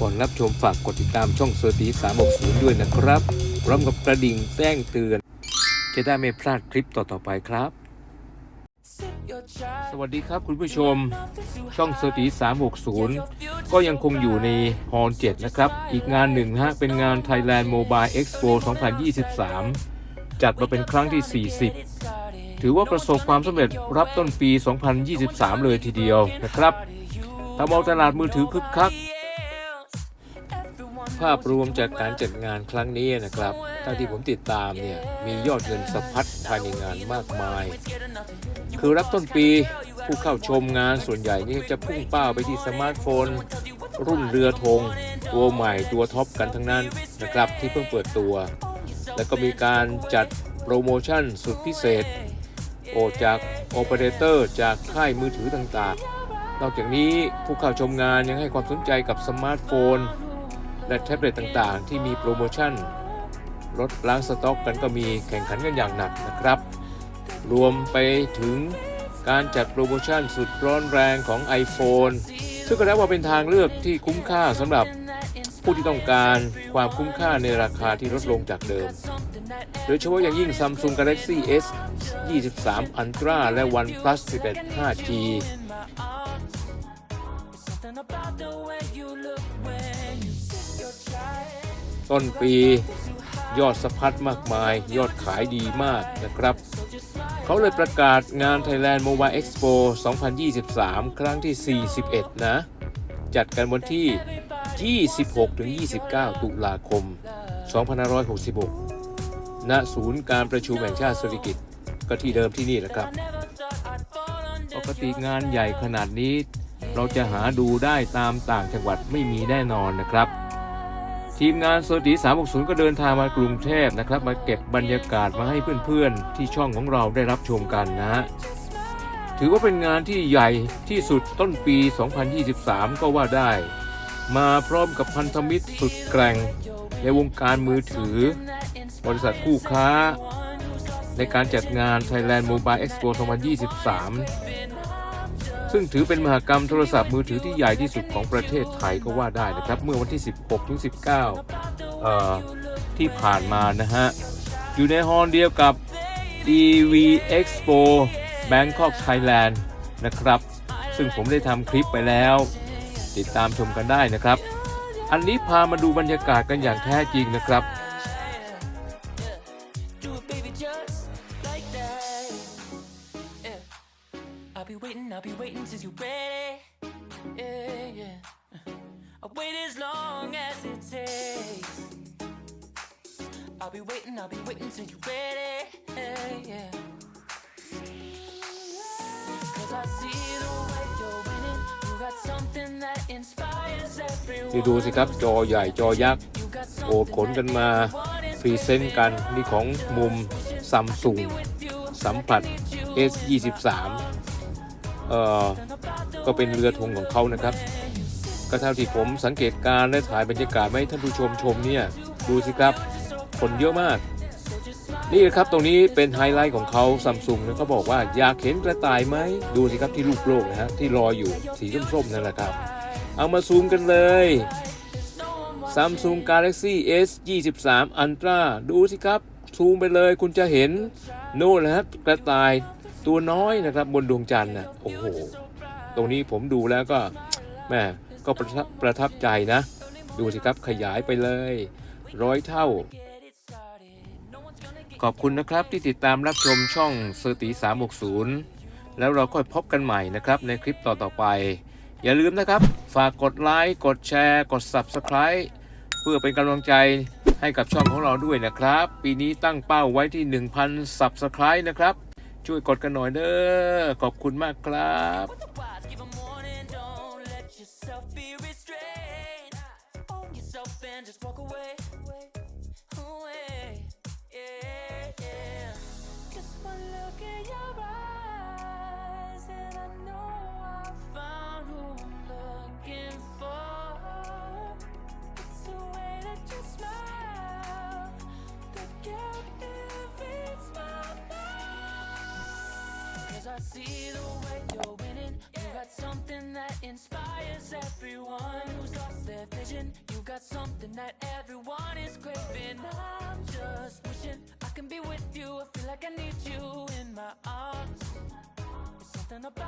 ก่อนรับชมฝากกดติดตามช่องเซอร์ตี360ด้วยนะครับ พร้อมกับกระดิ่งแจ้งเตือน จะได้ไม่พลาดคลิปต่อๆไปครับ สวัสดีครับคุณผู้ชม ช่องเซอร์ตี360ก็ยังคงอยู่ในฮอล7นะครับ อีกงานหนึ่งฮะ เป็นงาน Thailand Mobile Expo 2023 จัดมาเป็นครั้งที่ 40 ถือว่าประสบความสำเร็จรับต้นปี 2023 เลยทีเดียวนะครับทำเอาตลาดมือถือคึกคัก ภาพรวมจากการจัดงานครั้งนี้นะครับเท่าที่ผมติดตามเนี่ยมียอดเงินสะพัดภายในงานมากมาย คือรับต้นปีผู้เข้าชมงานส่วนใหญ่นี่จะพุ่งเป้าไปที่สมาร์ทโฟน รุ่นเรือธงตัวใหม่ตัวท็อปกันทั้งนั้นนะครับที่เพิ่งเปิดตัว แล้วก็มีการจัดโปรโมชั่นสุดพิเศษ โอจากโอเปอเรเตอร์จากค่ายมือถือต่างๆ นอกจากนี้ผู้เข้าชมงานยังให้ความสนใจกับสมาร์ทโฟน และแท็บเล็ตต่างๆ ที่มีโปรโมชั่นลดล้างสต็อกกันก็มีแข่งขันกันอย่างหนักนะครับ รวมไปถึงการจัดโปรโมชั่นสุดร้อนแรงของ iPhone ซึ่งก็นับว่าเป็นทางเลือกที่คุ้มค่าสำหรับผู้ที่ต้องการความคุ้มค่าในราคาที่ลดลงจากเดิม โดยเฉพาะอย่างยิ่ง Samsung Galaxy S 23 Ultra และ OnePlus 11 5G ต้นปียอดสะพัดมากมาย ยอดขายดีมากนะครับ เขาเลยประกาศงาน Thailand Mobile Expo 2023 ครั้งที่ 41 นะ จัดกันวันที่ 26-29 ตุลาคม 2566 ณ ศูนย์การประชุมแห่งชาติสุริกิตก็ที่เดิมที่นี่แหละครับ ปกติงานใหญ่ขนาดนี้ เราจะหาดูได้ตามต่างจังหวัดไม่มีแน่นอนนะครับ ทีมงานโซตี360 ก็เดินทางมากรุงเทพนะครับ มาเก็บบรรยากาศมาให้เพื่อนๆ ที่ช่องของเราได้รับชมกันนะถือว่าเป็นงานที่ใหญ่ที่สุดต้นปี 2023 ก็ว่าได้ มาพร้อมกับพันธมิตรสุดแกร่ง ในวงการมือถือ บริษัทคู่ค้า ในการจัดงาน Thailand Mobile Expo 2023 ซึ่งถือเป็นมหกรรมโทรศัพท์มือถือที่ใหญ่ที่สุดของประเทศไทยก็ว่าได้นะครับ เมื่อวันที่ 16ถึง19 ที่ผ่านมานะฮะ อยู่ในฮอลเดียวกับ EV Expo Bangkok Thailand นะครับ ซึ่งผมได้ทำคลิปไปแล้ว ติดตามชมกันได้นะครับ อันนี้พามาดูบรรยากาศกันอย่างแท้จริงนะครับ I'll be waiting, I'll be waiting till you're ready. Yeah, yeah. I'll wait as long as it takes. I'll be waiting, I'll be waiting till you're ready. Yeah, yeah. Cause I see the way you're winning. You got something that inspires นี่ดู everyone. สิครับ จอใหญ่จอยักษ์ You got โอดขนกันมาพรีเซนต์กันนี่ของมุมซัมซุงสัมผัส S23 เอ่อก็เป็นเรือธงของเขานะครับก็เท่าที่ผมสังเกตการณ์และถ่ายบรรยากาศให้ท่านผู้ชมชมเนี่ยดูสิครับคนเยอะมาก นี่ครับตรงนี้เป็นไฮไลท์ของเขาซัมซุงนะเขาบอกว่าอยากเห็นกระต่ายไหมดูสิครับที่รูปโลกนะฮะที่ลอยอยู่สีส้มๆนั่นแหละครับ เอามาซูมกันเลย Samsung Galaxy S 23 Ultra ดูสิครับ ซูมไปเลยคุณจะเห็น โน่นนะครับกระต่าย ตัวน้อยนะครับบนดวงจันทร์นะโอ้โห ตรงนี้ผมดูแล้วก็แม่ก็ประทับประทับใจนะ ดูสิครับขยายไปเลยร้อยเท่า ขอบคุณนะครับที่ติดตามรับชมช่องเซอร์ตี360 แล้วเราค่อยพบกันใหม่นะครับในคลิปต่อๆไป อย่าลืมนะครับ ฝากกดไลค์กดแชร์ กด Subscribe เพื่อเป็นกำลังใจให้กับช่องของเราด้วยนะครับ ปีนี้ตั้งเป้าไว้ที่ 1,000 Subscribe นะครับ ช่วยกดกันหน่อยเด้อขอบคุณมากครับ Wise, give 'em warning, don't let yourself be restrained. Own yourself and just walk away. Away. Yeah, yeah. Just one look in your eyes, You got something that everyone is craving. I'm just wishing I can be with you. I feel like I need you in my arms. There's something about